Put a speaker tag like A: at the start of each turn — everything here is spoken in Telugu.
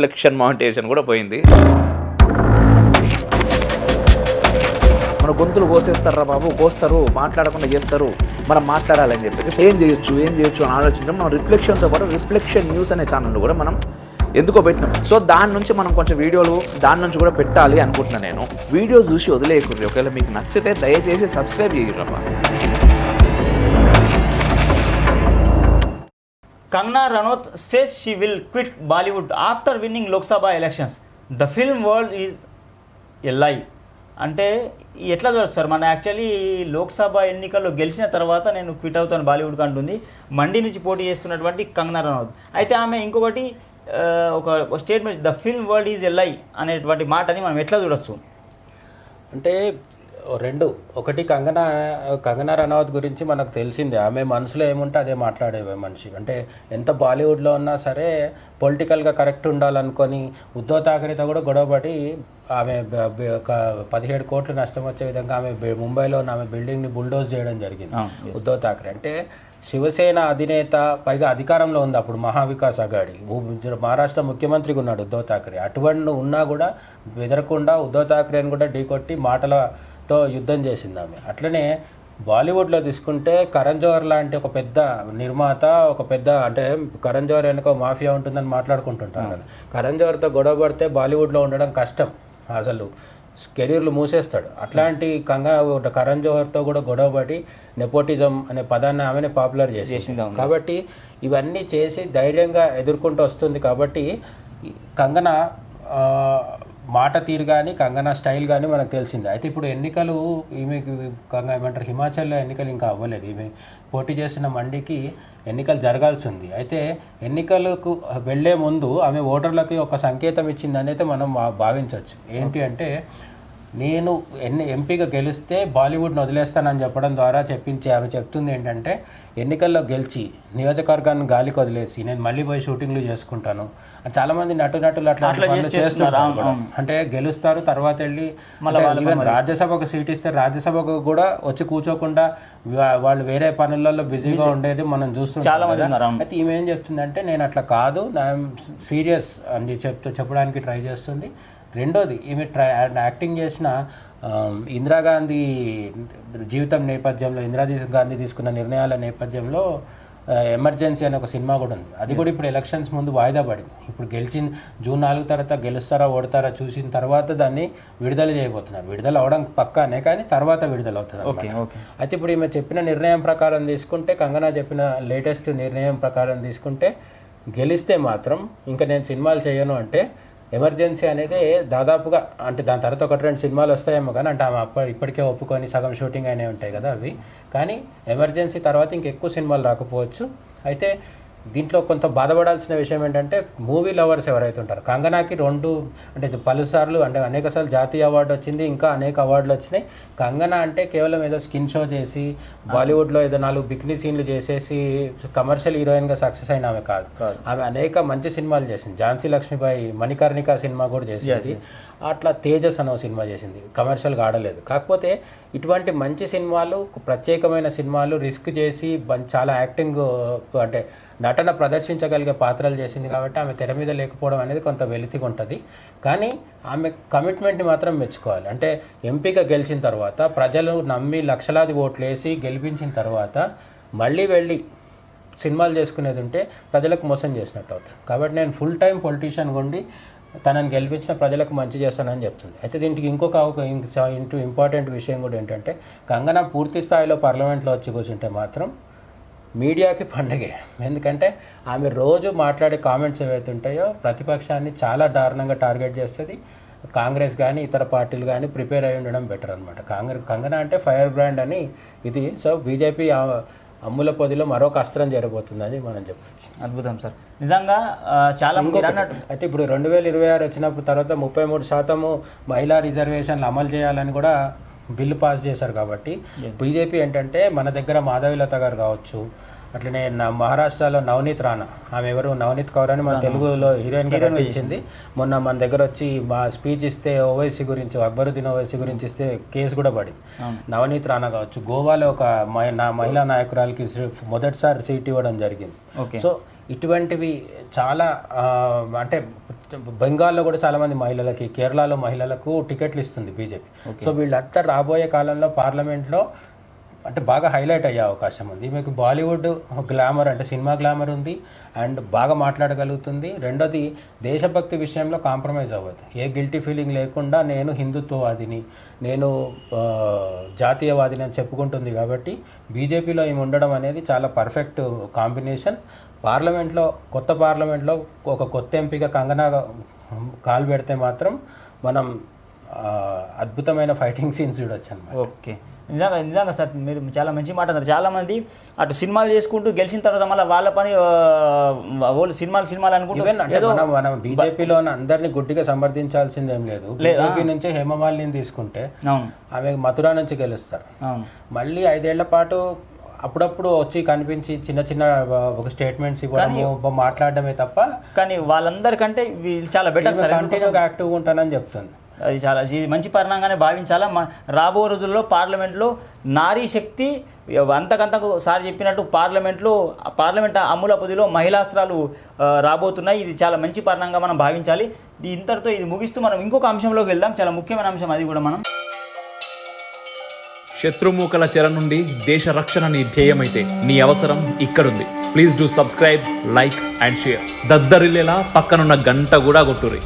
A: రిఫ్లెక్షన్ మౌంటేషన్ కూడా పోయింది. మన గొంతులు కోసేస్తారా బాబు? కోస్తారు మాట్లాడకుండా చేస్తారు. మనం మాట్లాడాలని చెప్పేసి ఏం చేయొచ్చు ఏం చేయొచ్చు అని ఆలోచించడం మనం రిఫ్లెక్షన్తో పాటు రిఫ్లెక్షన్ న్యూస్ అనే ఛానల్ కూడా మనం ఎందుకో పెట్టినాం. సో దాని నుంచి మనం కొంచెం వీడియోలు దాని నుంచి కూడా పెట్టాలి అనుకుంటున్నాను నేను. వీడియో చూసి వదిలేయకూడదు. ఒకవేళ మీకు నచ్చితే దయచేసి సబ్స్క్రైబ్ చేయరమ్మా
B: Kangna Ranaut says she will quit Bollywood after winning Lok Sabha elections. The film world is a lie. అంటే ఎట్లా చూడొచ్చు సార్ మన యాక్చువల్లీ లోక్సభ ఎన్నికల్లో గెలిచిన తర్వాత నేను క్విట్ అవుతాను బాలీవుడ్కి అంటుంది మండి నుంచి పోటీ చేస్తున్నటువంటి కంగనా రనౌత్ అయితే ఆమె ఇంకొకటి ఒక statement the film world is a lie అనేటువంటి మాటని మనం ఎట్లా చూడొచ్చు
C: అంటే రెండు. ఒకటి కంగనా కంగనా రనౌత్ గురించి మనకు తెలిసిందే. ఆమె మనసులో ఏముంటే అదే మాట్లాడే మనిషి. అంటే ఎంత బాలీవుడ్లో ఉన్నా సరే పొలిటికల్గా కరెక్ట్ ఉండాలనుకొని ఉద్ధవ్ ఠాకరేతో కూడా గొడవపడి ఆమె ఒక పదిహేడు కోట్లు నష్టం వచ్చే విధంగా ఆమె ముంబైలో ఉన్న ఆమె బిల్డింగ్ని బుల్డోజ్ చేయడం జరిగింది. ఉద్ధవ్ ఠాకరే అంటే శివసేన అధినేత పైగా అధికారంలో ఉంది అప్పుడు మహావికాస్ అఘాడి. మహారాష్ట్ర ముఖ్యమంత్రిగా ఉన్నాడు ఉద్ధవ్ ఠాకరే అటువంటి ఉన్నా కూడా బెదరకుండా ఉద్ధవ్ ఠాకరేని కూడా ఢీకొట్టి మాటలతో యుద్ధం చేసింది ఆమె. అట్లనే బాలీవుడ్లో తీసుకుంటే కరణ్ జోహర్ లాంటి ఒక పెద్ద నిర్మాత ఒక పెద్ద అంటే కరణ్ జోహర్ వెనుక మాఫియా ఉంటుందని మాట్లాడుకుంటుంటారు కరణ్ జోహర్తో గొడవ పడితే బాలీవుడ్లో ఉండడం కష్టం అసలు. కెరీర్లు మూసేస్తాడు. అట్లాంటి కంగా కరణ్ జోహర్తో కూడా గొడవపడి నెపోటిజం అనే పదాన్ని ఆమెనే పాపులర్ చేసింది. కాబట్టి ఇవన్నీ చేసి ధైర్యంగా ఎదుర్కొంటూ వస్తుంది కాబట్టి కంగన మాట తీరు కానీ కంగనా స్టైల్ కానీ మనకు తెలిసింది. అయితే ఇప్పుడు ఎన్నికలు ఈమెకి కంగా ఏమంటారు హిమాచల్లో ఎన్నికలు ఇంకా అవ్వలేదు. ఈమె పోటీ చేసిన మండికి ఎన్నికలు జరగాల్సి ఉంది అయితే ఎన్నికలకు వెళ్ళే ముందు ఆమె ఓటర్లకి ఒక సంకేతం ఇచ్చిందని అయితే మనం భావించవచ్చు ఏంటి అంటే నేను ఎన్ని ఎంపీగా గెలిస్తే బాలీవుడ్ని వదిలేస్తానని చెప్పడం ద్వారా చెప్పించి ఆమె చెప్తుంది ఏంటంటే ఎన్నికల్లో గెలిచి నియోజకవర్గాన్ని గాలికి వదిలేసి నేను మళ్ళీ పోయి షూటింగ్లు చేసుకుంటాను. చాలా మంది నటు నటులు అట్లా
B: చేస్తున్నారు.
C: అంటే గెలుస్తారు తర్వాత వెళ్ళి ఈవెన్ రాజ్యసభకు సీట్ ఇస్తే రాజ్యసభకు కూడా వచ్చి కూర్చోకుండా వాళ్ళు వేరే పనులలో బిజీగా ఉండేది మనం
B: అవును.
C: అయితే ఈమె ఏం చెప్తుందంటే నేను అట్లా కాదు నా సీరియస్ అని చెప్తూ చెప్పడానికి ట్రై చేస్తుంది. రెండోది ఈమె ట్రై యాక్టింగ్ చేసిన ఇందిరాగాంధీ జీవితం నేపథ్యంలో ఇందిరా గాంధీ తీసుకున్న నిర్ణయాల నేపథ్యంలో ఎమర్జెన్సీ అనే ఒక సినిమా కూడా ఉంది. అది కూడా ఇప్పుడు ఎలక్షన్స్ ముందు వాయిదా పడింది. ఇప్పుడు గెలిచిన జూన్ నాలుగు తర్వాత గెలుస్తారా ఓడతారా చూసిన తర్వాత దాన్ని విడుదల చేయబోతున్నారు. విడుదల అవడం పక్కానే కానీ తర్వాత విడుదల అవుతుంది
B: ఓకే
C: అన్నమాట.
B: ఓకే.
C: అయితే ఇప్పుడు ఈమె చెప్పిన నిర్ణయం ప్రకారం తీసుకుంటే కంగనా చెప్పిన లేటెస్ట్ నిర్ణయం ప్రకారం తీసుకుంటే గెలిస్తే మాత్రం ఇంకా నేను సినిమాలు చేయను అంటే ఎమర్జెన్సీ అనేది దాదాపుగా అంటే దాని తర్వాత ఒకటి రెండు సినిమాలు వస్తాయేమో కానీ అంటే ఆమె అప్ప ఇప్పటికే ఒప్పుకొని సగం షూటింగ్ అయినవి ఉంటాయి కదా అవి. కానీ ఎమర్జెన్సీ తర్వాత ఇంకెక్కువ సినిమాలు రాకపోవచ్చు. అయితే దీంట్లో కొంత బాధపడాల్సిన విషయం ఏంటంటే మూవీ లవర్స్ ఎవరైతే ఉంటారో కంగనాకి రెండు అంటే పలుసార్లు అంటే అనేకసార్లు జాతీయ అవార్డు వచ్చింది ఇంకా అనేక అవార్డులు వచ్చినాయి. కంగనా అంటే కేవలం ఏదో స్కిన్ షో చేసి బాలీవుడ్లో ఏదో నాలుగు బిక్నీ సీన్లు చేసేసి కమర్షియల్ హీరోయిన్గా సక్సెస్ అయిన ఆమె కాదు.
B: కాదు.
C: ఆమె అనేక మంచి సినిమాలు చేసింది. ఝాన్సీ లక్ష్మీబాయి మణికర్ణిక సినిమా కూడా చేసింది. అట్లా తేజస్ అనే సినిమా చేసింది. కమర్షియల్గా ఆడలేదు. కాకపోతే ఇటువంటి మంచి సినిమాలు ప్రత్యేకమైన సినిమాలు రిస్క్ చేసి చాలా యాక్టింగ్ అంటే నటన ప్రదర్శించగలిగే పాత్రలు చేసింది కాబట్టి ఆమె తెర మీద లేకపోవడం అనేది కొంత వెలితిగా ఉంటుంది. కానీ ఆమె కమిట్మెంట్ని మాత్రం మెచ్చుకోవాలి. అంటే ఎంపీగా గెలిచిన తర్వాత ప్రజలు నమ్మి లక్షలాది ఓట్లు వేసి గెలిపించిన తర్వాత మళ్ళీ వెళ్ళి సినిమాలు చేసుకునేది ఉంటే ప్రజలకు మోసం చేసినట్టు అవుతుంది. కాబట్టి నేను ఫుల్ టైం పొలిటీషియన్గా ఉండి తనని గెలిపించిన ప్రజలకు మంచి చేస్తానని చెప్తుంది. అయితే దీనికి ఇంకొక ఒక ఇంటూ ఇంపార్టెంట్ విషయం కూడా ఏంటంటే కంగనా పూర్తి స్థాయిలో పార్లమెంట్లో వచ్చి కూర్చుంటే మాత్రం మీడియాకి పండగే. ఎందుకంటే ఆమె రోజు మాట్లాడే కామెంట్స్ ఏవైతే ఉంటాయో ప్రతిపక్షాన్ని చాలా దారుణంగా టార్గెట్ చేస్తుంది. కాంగ్రెస్ కానీ ఇతర పార్టీలు కానీ ప్రిపేర్ అయి ఉండడం బెటర్ అనమాట కాంగ్రెస్ కంగనా అంటే ఫైర్ బ్రాండ్ అని ఇది. సో బీజేపీ అమ్ముల పొదిలో మరొక అస్త్రం జరగబోతుందని మనం చెప్పచ్చు.
B: అద్భుతం సార్. నిజంగా చాలా అన్నట్టు
C: అయితే ఇప్పుడు రెండు వేల ఇరవై ఆరు వచ్చినప్పుడు తర్వాత ముప్పై మూడు శాతము మహిళా రిజర్వేషన్లు అమలు చేయాలని కూడా బిల్లు పాస్ చేశారు కాబట్టి బీజేపీ ఏంటంటే మన దగ్గర మాధవిలత గారు కావచ్చు అట్లనే నా మహారాష్ట్రలో నవనీత్ రాణా. ఆమె ఎవరు? నవనీత్ కౌర్ అని మన తెలుగులో హీరోయిన్ నటించింది. మొన్న మన దగ్గర వచ్చి మా స్పీచ్ ఇస్తే ఓవైసీ గురించి అక్బరుద్దీన్ ఓవైసీ గురించి ఇస్తే కేసు కూడా పడింది. నవనీత్ రాణా కావచ్చు. గోవాలో ఒక నా మహిళా నాయకురాలకి మొదటిసారి సీట్ ఇవ్వడం జరిగింది. సో ఇటువంటివి చాలా అంటే బెంగాల్లో కూడా చాలా మంది మహిళలకి కేరళలో మహిళలకు టికెట్లు ఇస్తుంది బీజేపీ. సో వీళ్ళంతా రాబోయే కాలంలో పార్లమెంట్లో అంటే బాగా హైలైట్ అయ్యే అవకాశం ఉంది. మీకు బాలీవుడ్ గ్లామర్ అంటే సినిమా గ్లామర్ ఉంది. అండ్ బాగా మాట్లాడగలుగుతుంది. రెండోది దేశభక్తి విషయంలో కాంప్రమైజ్ అవ్వదు ఏ గిల్టీ ఫీలింగ్ లేకుండా నేను హిందుత్వవాదిని నేను జాతీయవాదిని అని చెప్పుకుంటుంది కాబట్టి బీజేపీలో ఈమె ఉండడం అనేది చాలా పర్ఫెక్ట్ కాంబినేషన్. పార్లమెంట్లో కొత్త పార్లమెంట్లో ఒక కొత్త ఎంపీగా కంగనా కాలు పెడితే మాత్రం మనం అద్భుతమైన ఫైటింగ్ సీన్స్ చూడొచ్చు అనమాట
B: ఓకే. నిజంగా నిజంగా సార్ మీరు చాలా మంచి మాట అన్నారు. చాలా మంది అటు సినిమాలు చేసుకుంటూ గెలిచిన తర్వాత మళ్ళీ వాళ్ళ పని వాళ్ళు సినిమాలు సినిమాలు అనుకుంటూ
C: ఈవెన్ అంటే
B: ఏదో
C: మనం మనం బీజేపీలో అందరినీ గుడ్డిగా సమర్థించాల్సింది ఏం లేదు. బీజేపీ నుంచి హేమమాలిని తీసుకుంటే ఆమె మథురా నుంచి గెలుస్తారు. మళ్ళీ ఐదేళ్ళ పాటు అప్పుడప్పుడు వచ్చి కనిపించి చిన్న చిన్న ఒక స్టేట్మెంట్స్ ఇవ్వడము మాట్లాడడమే తప్ప
B: కానీ వాళ్ళందరికంటే వీళ్ళు చాలా బెటర్ సార్.
C: కంటిన్యూగా యాక్టివ్గా ఉంటానని చెప్తుంది.
B: అది చాలా ఇది మంచి పరిణామంగానే భావించాలా? రాబో రోజుల్లో పార్లమెంట్లో నారీ శక్తి అంతకంతకు సార్ చెప్పినట్టు పార్లమెంట్లో పార్లమెంట్ అమూల పొదిలో మహిళాస్త్రాలు రాబోతున్నాయి. ఇది చాలా మంచి పరిణామంగా మనం భావించాలి. ఇది ఇంతటితో ఇది ముగిస్తూ మనం ఇంకొక అంశంలోకి వెళ్దాం. చాలా ముఖ్యమైన అంశం అది కూడా మనం.
A: శత్రుమూకల చెర నుండి దేశ రక్షణ నీ ధ్యేయమైతే నీ అవసరం ఇక్కడుంది. Please do subscribe like and share. దద్దరిల్లేలా పక్కనున్న గంట కూడా కొట్టురి